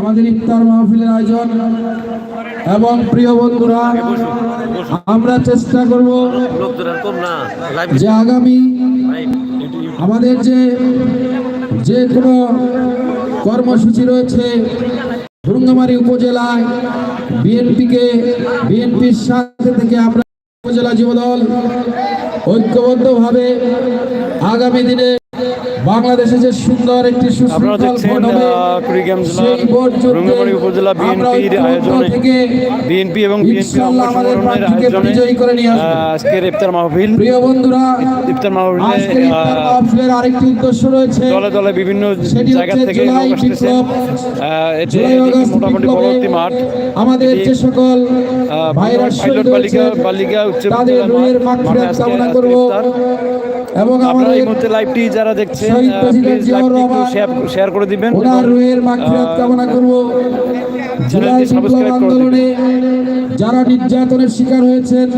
আমাদের ইফতার মাহফিলের আয়োজন। এবং প্রিয় বন্ধুরা, আমরা চেষ্টা করব যে আগামী আমাদের যে যে কোনো কর্মসূচি রয়েছে ভুরুঙ্গামারী উপজেলায়, বিএনপিকে, বিএনপির সাথে থেকে আমরা উপজেলা যুবদল ঐক্যবদ্ধভাবে আগামী দিনে বাংলাদেশে যে সুন্দর একটি আপনারা দেখছেন কুড়িগ্রাম জেলার রঙ্গমারী উপজেলা বিএনপির আয়োজনে বিএনপি এবং বিএনপি আমাদের আয়োজনে বিজয়ী করে নিয়ে আসব। আজকের ইফতার মাহফিল। প্রিয় বন্ধুরা ইফতার মাহফিলের আরেকটি উদ্দেশ্য রয়েছে। দলে দলে বিভিন্ন জায়গা থেকে লোক এটি মোটামুটি বড় একটি মাঠ। আমাদের যে সকল ভাইরা শহীদ বালিকা বালিকা উচ্চ তাদের রুহের মাঠ। কামনা করব এবং আমাদের এই মুহূর্তে লাইভটি যারা দেখছেন প্লিজ লাইভটি একটু শেয়ার শেয়ার করে দিবেন। ওনার রুহের মাগফিরাত কামনা করব। জুলাই বিপ্লব আন্দোলনে যারা নির্যাতনের শিকার হয়েছেন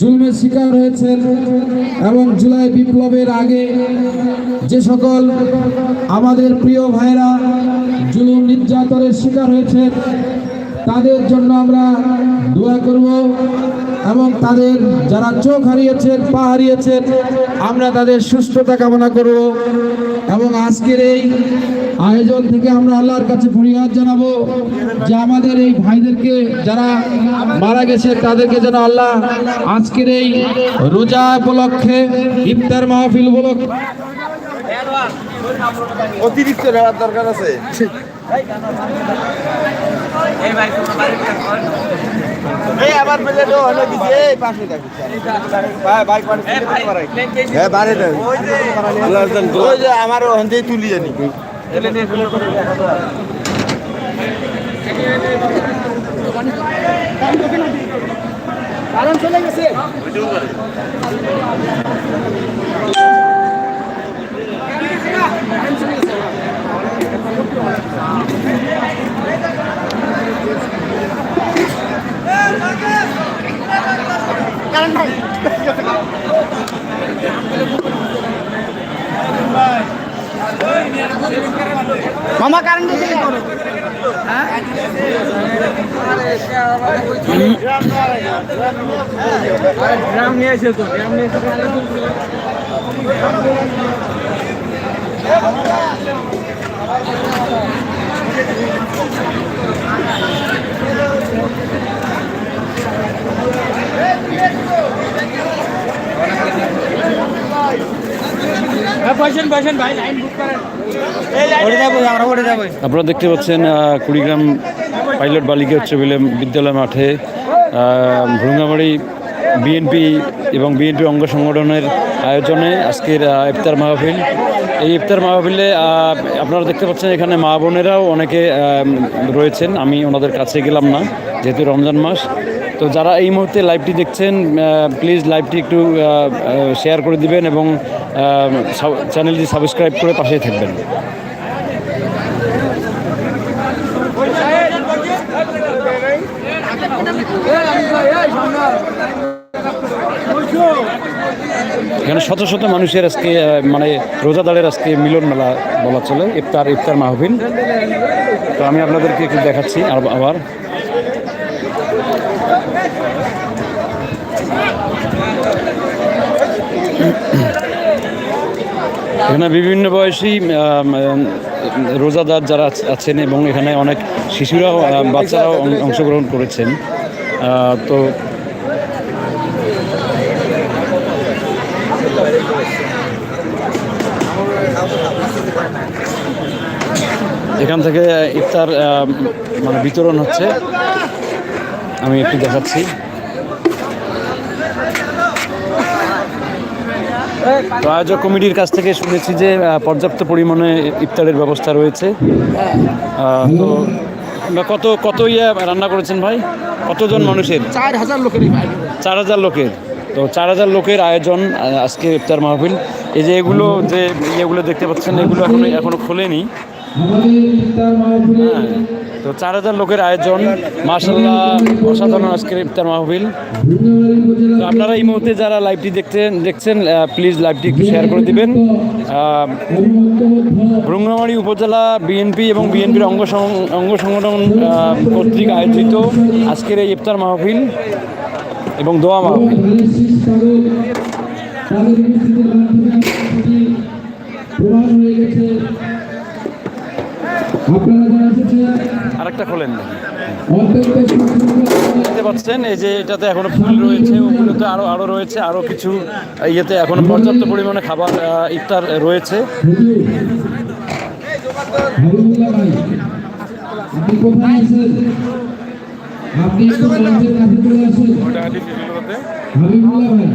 জুলমের শিকার হয়েছেন এবং জুলাই বিপ্লবের আগে যে সকল আমাদের প্রিয় ভাইরা জুলুম নির্যাতনের শিকার হয়েছেন তাদের জন্য আমরা দোয়া করব এবং তাদের যারা চোখ হারিয়েছেন, পা হারিয়েছেন, আমরা তাদের সুস্থতা কামনা করব এবং আজকের এই আয়োজন থেকে আমরা আল্লাহর কাছে ফরিয়াদ জানাব যে আমাদের এই ভাইদেরকে যারা মারা গেছে, তাদেরকে যেন আল্লাহ আজকের এই রোজা উপলক্ষে ইফতার মাহফিল উপলক্ষে অতিরিক্ত দরকার আছে। এই আবার পেলে তো হলো কি এই পাশে দেখো ভাই বাইক হ্যাঁ দেন। ওই যে আমার ওখান থেকে তুলি জানি মামা নিয়ে এসে তো নিয়ে এসে যাব। আপনারা দেখতে পাচ্ছেন আহ, কুড়িগ্রাম পাইলট বালিকা উচ্চ বিদ্যালয় মাঠে ভ্রুঙ্গামারি বিএনপি এবং বিএনপি অঙ্গ সংগঠনের আয়োজনে আজকের ইফতার মাহফিল। এই ইফতার মাহফিলে আপনারা দেখতে পাচ্ছেন এখানে মা বোনেরাও অনেকে রয়েছেন। আমি ওনাদের কাছে গেলাম না, যেহেতু রমজান মাস। তো যারা এই মুহূর্তে লাইভটি দেখছেন প্লিজ লাইভটি একটু শেয়ার করে দিবেন এবং চ্যানেলটি সাবস্ক্রাইব করে পাশেই থাকবেন। এখানে শত শত মানুষের আজকে মানে রোজাদারের আজকে মিলন মেলা বলা চলে, ইফতার ইফতার মাহফিল। তো আমি আপনাদেরকে একটু দেখাচ্ছি আর- আবার। এখানে বিভিন্ন বয়সী রোজাদার যারা আছেন এবং এখানে অনেক শিশুরাও বাচ্চারাও অংশগ্রহণ করেছেন। তো এখান থেকে ইফতার মানে বিতরণ হচ্ছে। আমি একটু দেখাচ্ছি। তো আয়োজক কমিটির কাছ থেকে শুনেছি যে পর্যাপ্ত পরিমাণে ইফতারের ব্যবস্থা রয়েছে। তো কত কত ইয়ে রান্না করেছেন ভাই? কতজন মানুষের? চার হাজার লোকের চার হাজার লোকের। তো চার হাজার লোকের আয়োজন আজকে ইফতার মাহফিল। এই যে এগুলো যে ইয়েগুলো দেখতে পাচ্ছেন এগুলো এখন এখনও খোলেনি। হ্যাঁ তো চার হাজার লোকের আয়োজন। মার্শাল্লাহ অসাধারণ আজকের ইফতার মাহফিল। তো আপনারা এই মুহূর্তে যারা লাইভটি দেখছেন দেখছেন প্লিজ লাইভটি একটু শেয়ার করে দিবেন। আহ, উপজেলা বিএনপি এবং বিএনপির অঙ্গ অঙ্গ সংগঠন কর্তৃক আয়োজিত আজকের এই ইফতার মাহফিল এবং দোয়া মাহফিল। প্রমাণ হয়ে গেছে। আরেকটা খোলেন। দেখতে পাচ্ছেন এই যে এটাতে এখনও ফুল রয়েছে ওগুলোতে আরও আরও রয়েছে আরও কিছু ইয়েতে এখনও পর্যাপ্ত পরিমাণে খাবার ইফতার রয়েছে। হাবিবুল্লাহ ভাই আপনি কোথায় আছেন আপনি একটু মঞ্চের কাছে চলে আসুন হাবিবুল্লাহ ভাই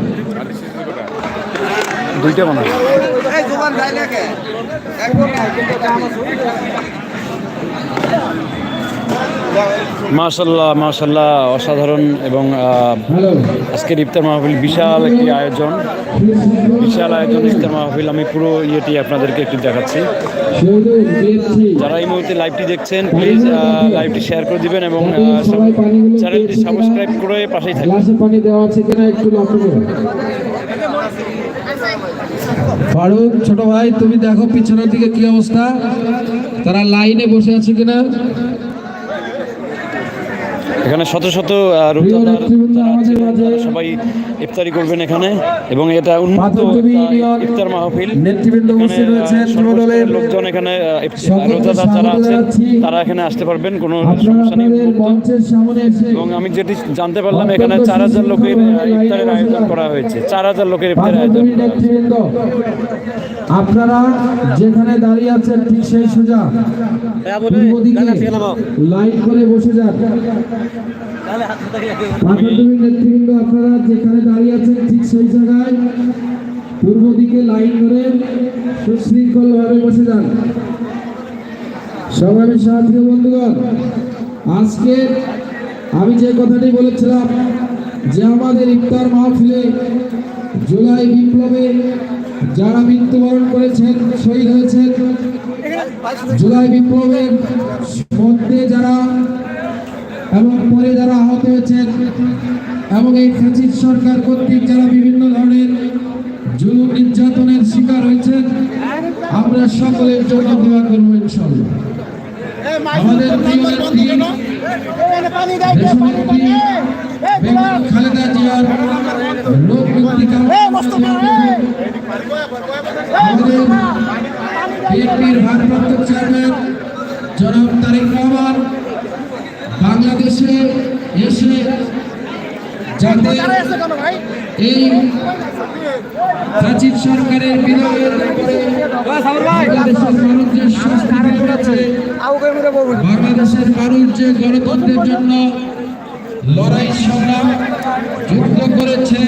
দুইটা মানুষ এই দোকান যায় না কে একদম নাই কিন্তু আমার মাশাল্লাহ মাশাল্লাহ অসাধারণ এবং আজকের ইফতার মাহফিল বিশাল একটি আয়োজন। বিশাল আয়োজন ইফতার মাহফিল। আমি পুরো ইয়েটি আপনাদেরকে একটু দেখাচ্ছি। যারা এই মুহূর্তে লাইভটি দেখছেন প্লিজ লাইভটি শেয়ার করে দিবেন এবং চ্যানেলটি সাবস্ক্রাইব করে পাশেই থাকবেন। ফারুক, ছোট ভাই, তুমি দেখো পিছনের দিকে কি অবস্থা? তারা লাইনে বসে আছে কিনা? এখানে শত শত রোজাদার সবাই ইফতারি করবেন এখানে। এবং এটা উন্মুক্ত ইফতার মাহফিল। লোকজন এখানে রোজাদার যারা আছেন তারা এখানে আসতে পারবেন কোনো সমস্যা নেই এবং আমি যেটি জানতে পারলাম এখানে চার হাজার লোকের ইফতারের আয়োজন করা হয়েছে। চার হাজার লোকের ইফতারের আয়োজন আপনারা যেখানে দাঁড়িয়ে আছেন ঠিক সেই সোজা। দিকে লাইন করে বসে যান। আপনারা যেখানে দাঁড়িয়ে আছেন, ঠিক সেই জায়গায় পূর্ব দিকে লাইন ধরে সুশৃঙ্খল ভাবে বসে যান। সংগ্রামী সাথী বন্ধুগণ। আজকে আমি যে কথাটি বলেছিলাম যে আমাদের ইফতার মাহফিলে জুলাই বিপ্লবে যারা মৃত্যুবরণ করেছেন, শহীদ হয়েছেন, জুলাই বিপ্লবের মধ্যে যারা এবং পরে যারা আহত হয়েছেন এবং এই ফ্যাসিস্ট সরকার কর্তৃক যারা বিভিন্ন ধরনের জুলুম নির্যাতনের শিকার হয়েছেন আমরা সকলের জন্য দোয়া করব ইনশাল্লাহ আমাদের খালেদা জিয়ার লোক বিএনপির ভারপ্রাপ্ত চেয়ারম্যান জনাব তারেক রহমান বাংলাদেশে এসে যাতে এই রাজীব সরকারের বিদায়ের পরে বাংলাদেশের মানুষ যে স্বস্তিতে পড়েছে বাংলাদেশের মানুষ যে গণতন্ত্রের জন্য লড়াই সংগ্রাম যুদ্ধ করেছে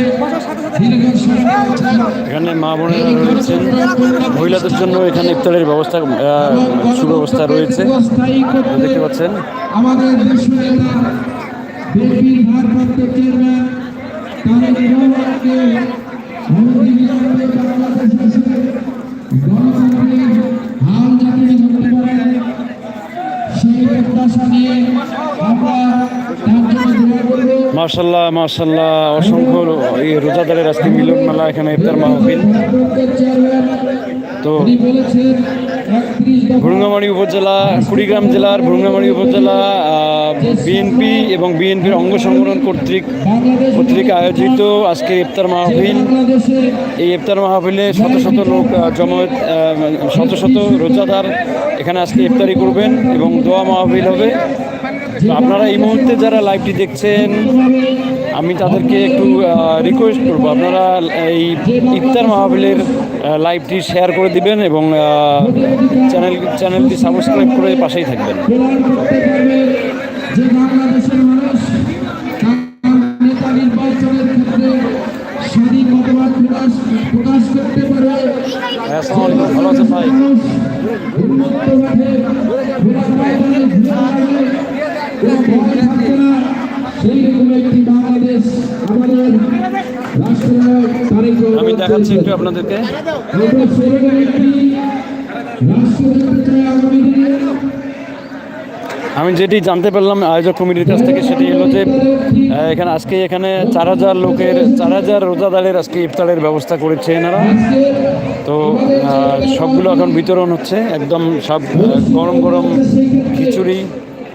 এখানে মা বোনেরা রয়েছেন। মহিলাদের জন্য এখানে ইফতারের ব্যবস্থা সুব্যবস্থা রয়েছে। দেখতে পাচ্ছেন। আমাদের গণতন্ত্রের হাল যাতে সেই প্রত্যাশা নিয়ে আমরা তার জন্য দোয়া করব মার্শাল্লাহ মার্শাল্লাহ অসংখ্য এই রোজাদারের আজকে মিলন মেলা, এখানে ইফতার মাহফিল। তো ভুরুঙ্গামারি উপজেলা, কুড়িগ্রাম জেলার ভুরুঙ্গামারি উপজেলা বিএনপি এবং বিএনপির অঙ্গ সংগঠন কর্তৃক কর্তৃক আয়োজিত আজকে ইফতার মাহফিল। এই ইফতার মাহফিলে শত শত লোক জমায়েত শত শত রোজাদার এখানে আজকে ইফতারি করবেন এবং দোয়া মাহফিল হবে। তো আপনারা এই মুহূর্তে যারা লাইভটি দেখছেন, আমি তাদেরকে একটু রিকোয়েস্ট করব। আপনারা এই ইফতার মাহফিলের লাইভটি শেয়ার করে দিবেন এবং চ্যানেল চ্যানেলটি সাবস্ক্রাইব করে পাশেই থাকবেন। দেখাচ্ছি একটু আপনাদেরকে। আমি যেটি জানতে পারলাম আয়োজক কমিটির কাছ থেকে সেটি হলো যে এখানে আজকে এখানে চার হাজার লোকের, চার হাজার রোজাদারের আজকে ইফতারের ব্যবস্থা করেছে এনারা। তো সবগুলো এখন বিতরণ হচ্ছে, একদম সব গরম গরম খিচুড়ি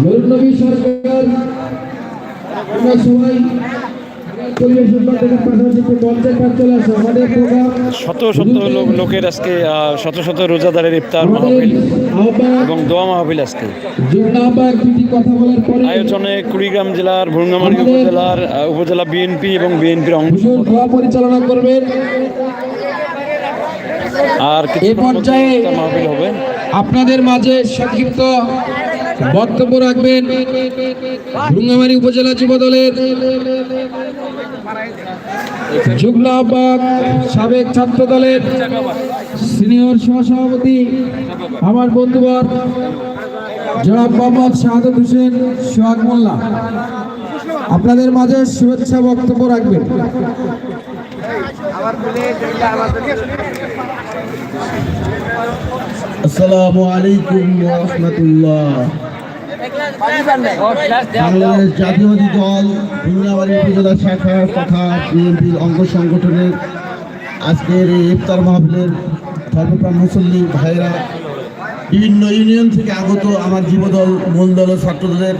নবী সরকার আমরা সবাই শত শত লোক- লোকের আজকে শত শত রোজাদারের ইফতার মাহফিল এবং দোয়া মাহফিল আজকে। আয়োজনে কুড়িগ্রাম জেলার ভুরঙ্গামারি উপজেলার উপজেলা বিএনপি এবং বিএনপির অংশ। পরিচালনা করবেন আর কিছু মাহফিল হবে। আপনাদের মাঝে সংক্ষিপ্ত বক্তব্য রাখবেন ভুঙ্গামারি উপজেলা যুব দলের যুগ্ম সাবেক ছাত্র দলের সিনিয়র সহসভাপতি, আমার বন্ধুবর জনাব মোহাম্মদ শাহাদত হোসেন সোহাগ মোল্লা। আপনাদের মাঝে শুভেচ্ছা বক্তব্য রাখবেন। আসসালামু আলাইকুম রহমতুল্লাহ। বাংলাদেশ জাতীয়বাদী দল ভুঙ্গাবাড়ি উপজেলা শাখা তথা বিএনপির অঙ্গ সংগঠনের আজকের এই ইফতার মাহফিলের ধর্মপ্রাণ মুসল্লি ভাইরা বিভিন্ন ইউনিয়ন থেকে আগত আমার জীবদল মূল দল ছাত্রদলের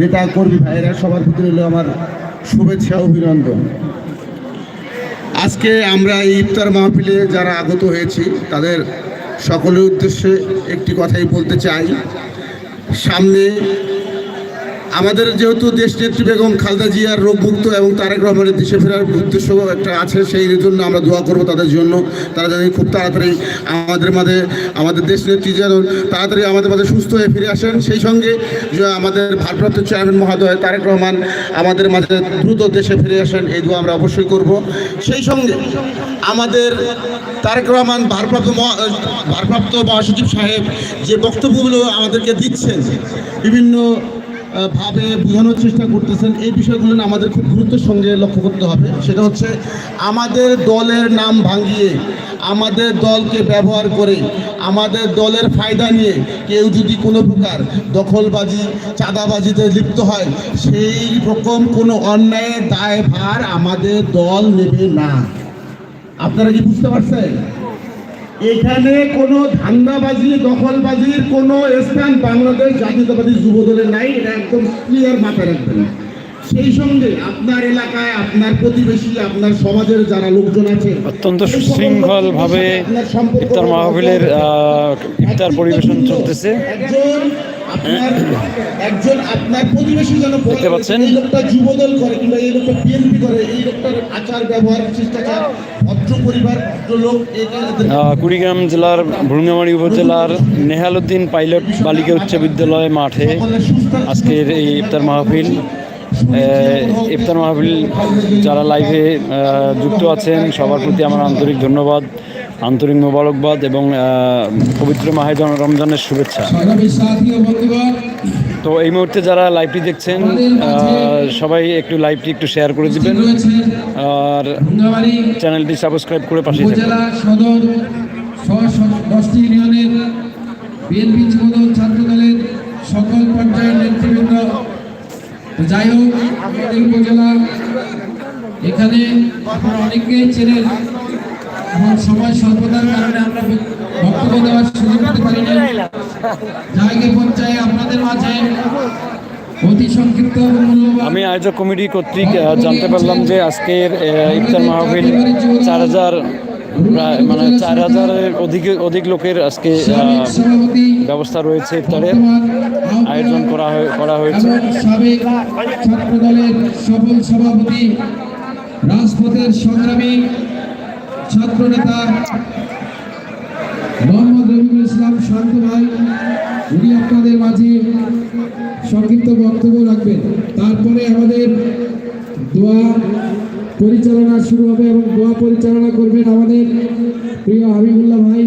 নেতা কর্মী ভাইরা সবার প্রতি রইল আমার শুভেচ্ছা অভিনন্দন। আজকে আমরা এই ইফতার মাহফিলে যারা আগত হয়েছি, তাদের সকলের উদ্দেশ্যে একটি কথাই বলতে চাই। সামনে আমাদের যেহেতু দেশ নেত্রী বেগম খালদা জিয়ার রোগমুক্ত এবং তারেক রহমানের দেশে ফেরার উদ্দেশ্য একটা আছে, সেই জন্য আমরা দোয়া করব তাদের জন্য। তারা যেন খুব তাড়াতাড়ি আমাদের মাঝে, আমাদের দেশ নেত্রী যেন তাড়াতাড়ি আমাদের মাঝে সুস্থ হয়ে ফিরে আসেন। সেই সঙ্গে আমাদের ভারপ্রাপ্ত চেয়ারম্যান মহোদয় তারেক রহমান আমাদের মাঝে দ্রুত দেশে ফিরে আসেন, এই দোয়া আমরা অবশ্যই করব। সেই সঙ্গে আমাদের তারেক রহমান ভারপ্রাপ্ত ভারপ্রাপ্ত মহাসচিব সাহেব যে বক্তব্যগুলো আমাদেরকে দিচ্ছেন, বিভিন্ন ভাবে বোঝানোর চেষ্টা করতেছেন, এই বিষয়গুলো আমাদের খুব গুরুত্বের সঙ্গে লক্ষ্য করতে হবে। সেটা হচ্ছে, আমাদের দলের নাম ভাঙিয়ে, আমাদের দলকে ব্যবহার করে, আমাদের দলের ফায়দা নিয়ে কেউ যদি কোনো প্রকার দখলবাজি, চাঁদাবাজিতে লিপ্ত হয়, সেই রকম কোনো অন্যায়ের দায়ভার আমাদের দল নেবে না। আপনারা কি বুঝতে পারছেন? এখানে কোনো ধান্দাবাজি দখলবাজির কোনো স্থান বাংলাদেশ জাতীয়তাবাদী যুব দলের নাই এটা একদম ক্লিয়ার মাথায় রাখবেন। সেই সঙ্গে আপনার এলাকায় আপনার প্রতিবেশী আপনার সমাজের যারা লোকজন আছে অত্যন্ত সুশৃঙ্খল ভাবে ইফতার মাহফিলের ইফতার পরিবেশন চলতেছে। একজন একজন আপনার প্রতিবেশী যেন দেখতে পাচ্ছেন? এই লোকটা যুবদল করে কিংবা এই লোকটা বিএনপি করে এই লোকটার আচার ব্যবহার শিষ্টাচার ভদ্র পরিবার লোক কুড়িগ্রাম জেলার ভুরঙ্গামারি উপজেলার নেহালুদ্দিন পাইলট বালিকা উচ্চ বিদ্যালয় মাঠে আজকের এই ইফতার মাহফিল ইফতার মাহফিল যারা লাইভে যুক্ত আছেন সবার প্রতি আমার আন্তরিক ধন্যবাদ আন্তরিক মোবারকবাদ এবং পবিত্র মাহে রমজানের শুভেচ্ছা। তো এই মুহূর্তে যারা লাইভটি দেখছেন সবাই একটু লাইভটি একটু শেয়ার করে দিবেন। আর চ্যানেলটি সাবস্ক্রাইব করে পাশে সদর দশটি ইউনিয়নের বিএনপি যুবদল ছাত্র দলের সকল পর্যায়ের নেতৃবৃন্দ। যাই হোক আমাদের উপজেলা এখানে আপনারা অনেককেই চেনেন। এবং সময় স্বল্পতার কারণে আমরা বক্তব্য দেওয়ার সুযোগ পেতে পারিনি জায়গা পর্যায়ে আপনাদের মাঝে আমি আয়োজক কমিটি কর্তৃক জানতে পারলাম যে আজকের ইফতার মাহফিল চার হাজার প্রায় মানে চার হাজারের অধিক অধিক লোকের আজকে ব্যবস্থা রয়েছে ইফতারের। আয়োজন করা হয়ে- করা হয়েছে। ছাত্র দলের সফল সভাপতি রাজপথের সংগ্রামী ছাত্র নেতা মোহাম্মদ রবিউল ইসলাম শান্ত ভাই, উনি আপনাদের মাঝে সংক্ষিপ্ত বক্তব্য রাখবেন। তারপরে আমাদের দোয়া পরিচালনা শুরু হবে এবং দোয়া পরিচালনা করবেন আমাদের প্রিয় হাবিবুল্লাহ ভাই।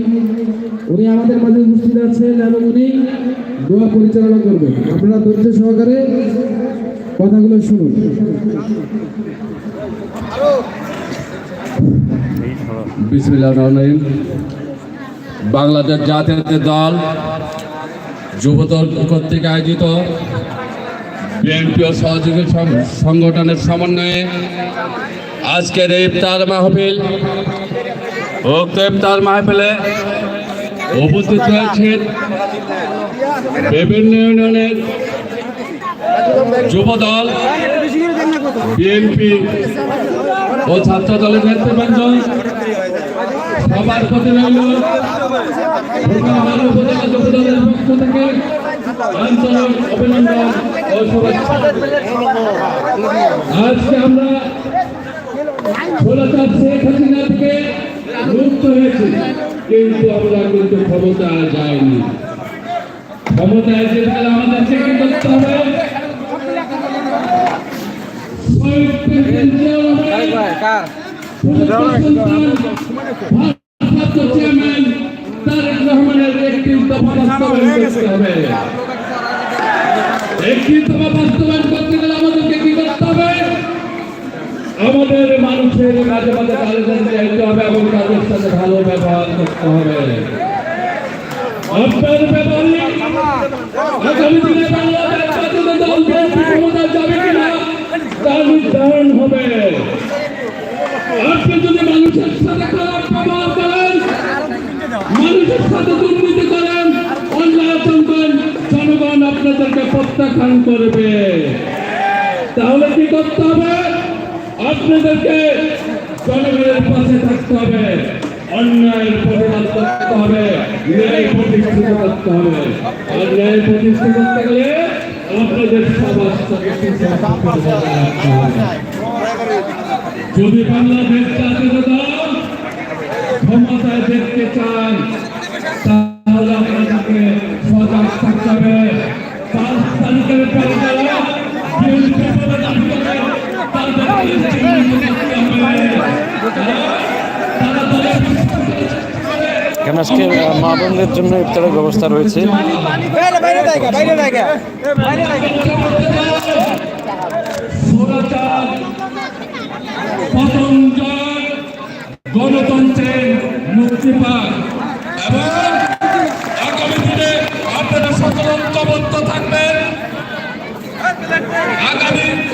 উনি আমাদের মাঝে উপস্থিত আছেন এবং উনি দোয়া পরিচালনা করবেন। আপনারা ধৈর্য সহকারে কথাগুলো শুনুন। বাংলাদেশ জাতীয় দল যুবদল কর্তৃক আয়োজিত বিএনপি সহযোগী সংগঠনের সমন্বয়ে আজকের ইফতার মাহফিল উক্ত ইফতার মাহফিলে উপস্থিত হয়েছেন বিভিন্ন ইউনিয়নের যুবদল, বিএনপি ও ছাত্র দলের নেতৃবৃন্দ, সবার প্রতি রইল। অভিনন্দন ও শুভেচ্ছা। আজকে আমরা ষোলোটার শেখ হাসিনা থেকে মুক্ত হয়েছি। কিন্তু আমরা কিন্তু ক্ষমতায় যাইনি। ক্ষমতায় যেতে গেলে আমাদেরকে কি করতে হবে। তারেক রহমানের একটি দফা বাস্তবায়ন করতে হবে। একটি দফা বাস্তবায়ন করতে গেলে আমাদেরকে কি করতে হবে আমাদের মানুষের মাঝে মাঝে তাদের যাইতে হবে এবং তাদের সাথে ভালো ব্যবহার করতে হবে। হবে। মানুষের সাথে করেন জনগণ আপনাদেরকে প্রত্যাখ্যান করবে। তাহলে কি করতে হবে? আপনাদেরকে জনগণের পাশে থাকতে হবে, অন্যায়ের প্রতিবাদ করতে হবে, ন্যায় প্রতিষ্ঠিত করতে হবে। আর ন্যায় প্রতিষ্ঠিত করতে গেলে আপনাদের হবে। যদি বাংলাদেশ জাতীয় দল ক্ষমতায় দেখতে চান, তাহলে আপনাদেরকে সজাগ থাকতে হবে। পাঁচ তারিখের এখানে আজকে মা বোনদের জন্য ইফতারের ব্যবস্থা রয়েছে। গণতন্ত্রের মুক্তি পায় এবং আগামী দিনে আপনারা সকল ঐক্যবদ্ধ থাকবেন আগামী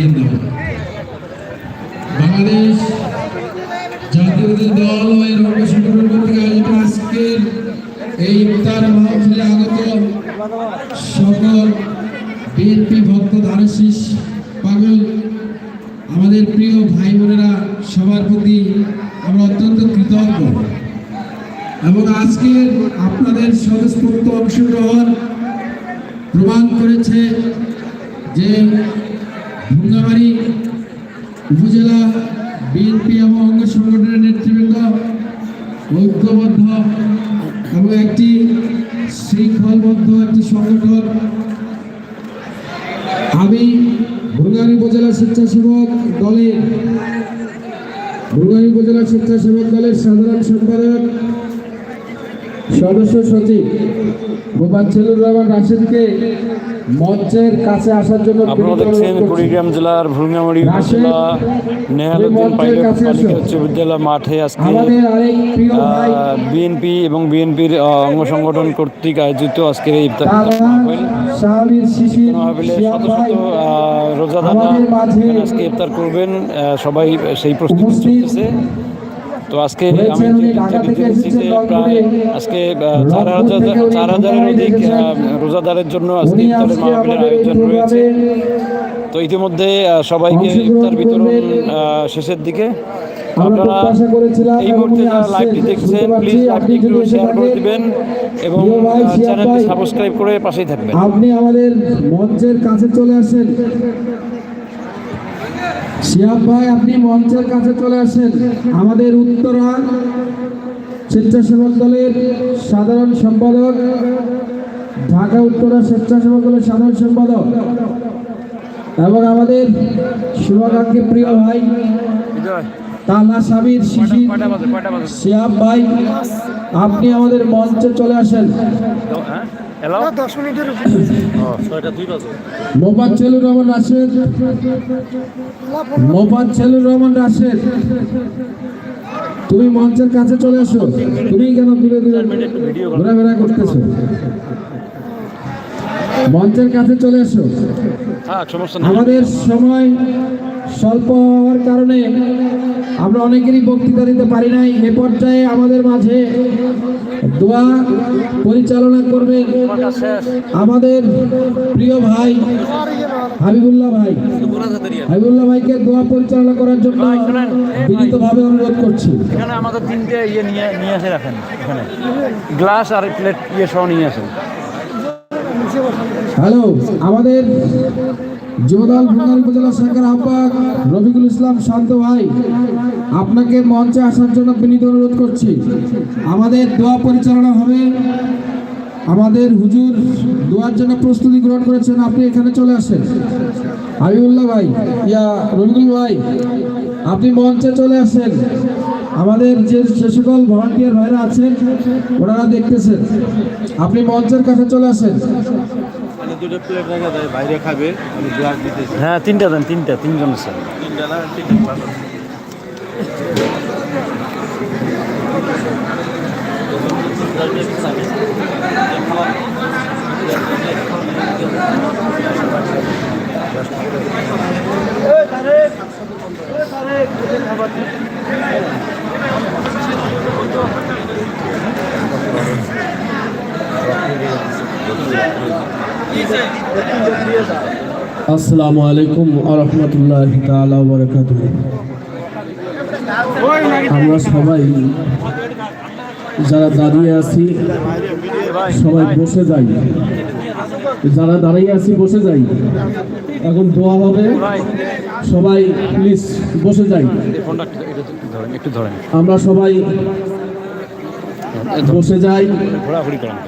জিন্দাবাদ বাংলাদেশ জাতীয়তাবাদী দল ও এর অঙ্গ সংগঠন আয়োজিত আজকের এই ইফতার মাহফিলে আগত সকল বিএনপি ভক্ত ধানশীষ পাগল, আমাদের প্রিয় ভাই বোনেরা সবার প্রতি আমরা অত্যন্ত কৃতজ্ঞ। এবং আজকে আপনাদের স্বতঃস্ফূর্ত অংশগ্রহণ প্রমাণ করেছে যে ভুঙ্গামারি উপজেলা বিএনপি এবং অঙ্গ সংগঠনের নেতৃবৃন্দ, ঐক্যবদ্ধ এবং একটি শৃঙ্খলবদ্ধ একটি সংগঠন। আমি ভুঙ্গারি উপজেলা স্বেচ্ছাসেবক দলের ভুঙ্গারি উপজেলা স্বেচ্ছাসেবক দলের সাধারণ সম্পাদক, সদস্য সচিব। মোবাচ্ছেলুর রহমান রাশেদকে মঞ্চের কাছে আসার জন্য আপনারা দেখছেন কুড়িগ্রাম জেলার ভুরুঙ্গামারি উপজেলা নেহালুদ্দিন পাইলট বালিকা উচ্চ বিদ্যালয় মাঠে আজকে বিএনপি এবং বিএনপির অঙ্গ সংগঠন কর্তৃক আয়োজিত আজকের এই ইফতার শত শত এখানে আজকে ইফতার করবেন সবাই সেই প্রস্তুতি চলতেছে। তো আজকে আমি যে- প্রায় আজকে চার হাজার চার হাজারের অধিক রোজাদারের জন্য আজকে ইফতারের মাহফিলের আয়োজন রয়েছে। তো ইতিমধ্যে সবাইকে ইফতার বিতরণ শেষের দিকে। আপনারা এই মুহূর্তে যারা লাইভটি দেখছেন প্লিজ আপনি একটু শেয়ার করে দিবেন এবং চ্যানেলটি সাবস্ক্রাইব করে পাশেই থাকবেন। আপনি আমাদের মঞ্চের কাছে চলে আসেন। শিয়াব ভাই আপনি মঞ্চের কাছে চলে আসেন। আমাদের উত্তরা স্বেচ্ছাসেবক দলের সাধারণ সম্পাদক ঢাকা উত্তরা স্বেচ্ছাসেবক দলের সাধারণ সম্পাদক এবং আমাদের শুভাকাঙ্ক্ষী প্রিয় ভাই তালা সাবির শিশির শিয়াব ভাই আপনি আমাদের মঞ্চে চলে আসেন। মোফাজ্জলুর রহমান রাশেদ। রহমান রাশেদ। তুমি মঞ্চের কাছে চলে আসো। তুমি কেন দূরে দূরে ঘোরাফেরা করতেছো? মঞ্চের কাছে চলে এসো নেই আমাদের সময় স্বল্প হওয়ার কারণে আমরা অনেকেরই বক্তৃতা দিতে পারি নাই। এ পর্যায়ে আমাদের মাঝে দোয়া পরিচালনা করবেন আমাদের প্রিয় ভাই হাবিবুল্লাহ ভাই। হাবিবুল্লাহ ভাইকে দোয়া পরিচালনা করার জন্য বিনীতভাবে অনুরোধ করছি। এখানে আমাদের তিনটে ইয়ে নিয়ে নিয়ে এসে রাখেন এখানে। গ্লাস আর প্লেট ইয়ে সহ নিয়ে আসেন। হ্যালো, আমাদের জোদাল ভুঙ্গাল উপজেলা শাখার আহ্বায়ক রফিকুল ইসলাম শান্ত ভাই, আপনাকে মঞ্চে আসার জন্য বিনীত অনুরোধ করছি। আমাদের দোয়া পরিচালনা হবে। আমাদের হুজুর দোয়ার জন্য প্রস্তুতি গ্রহণ করেছেন, আপনি এখানে চলে আসেন। হাবিবুল্লাহ ভাই, ইয়া রফিকুল ভাই, আপনি মঞ্চে চলে আসেন। আমাদের যে যে সকল ভলান্টিয়ার ভাইরা আছেন, ওনারা দেখতেছেন। আপনি মঞ্চের কাছে চলে আসেন। দুটো প্লেট রেখে দেয় বাইরে খাবে আমি গ্লাস দিতেছি। হ্যাঁ তিনটা দেন তিনটা তিনজন আছে। তিনটা না তিনটা আসসালামু আলাইকুম আরহামতুল্লাহ তাআলা ওয়া আমরা সবাই যারা দাঁড়িয়ে আছি, সবাই বসে যাই। যারা দাঁড়িয়ে আছি, বসে যাই। এখন দোয়া হবে, সবাই প্লিজ বসে যাই। আমরা সবাই বসে যাই। ঘোরাঘুরি করেন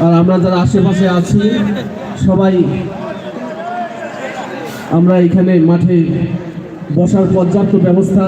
আর আমরা যারা আশেপাশে আছি সবাই আমরা এখানে মাঠে বসার পর্যাপ্ত ব্যবস্থা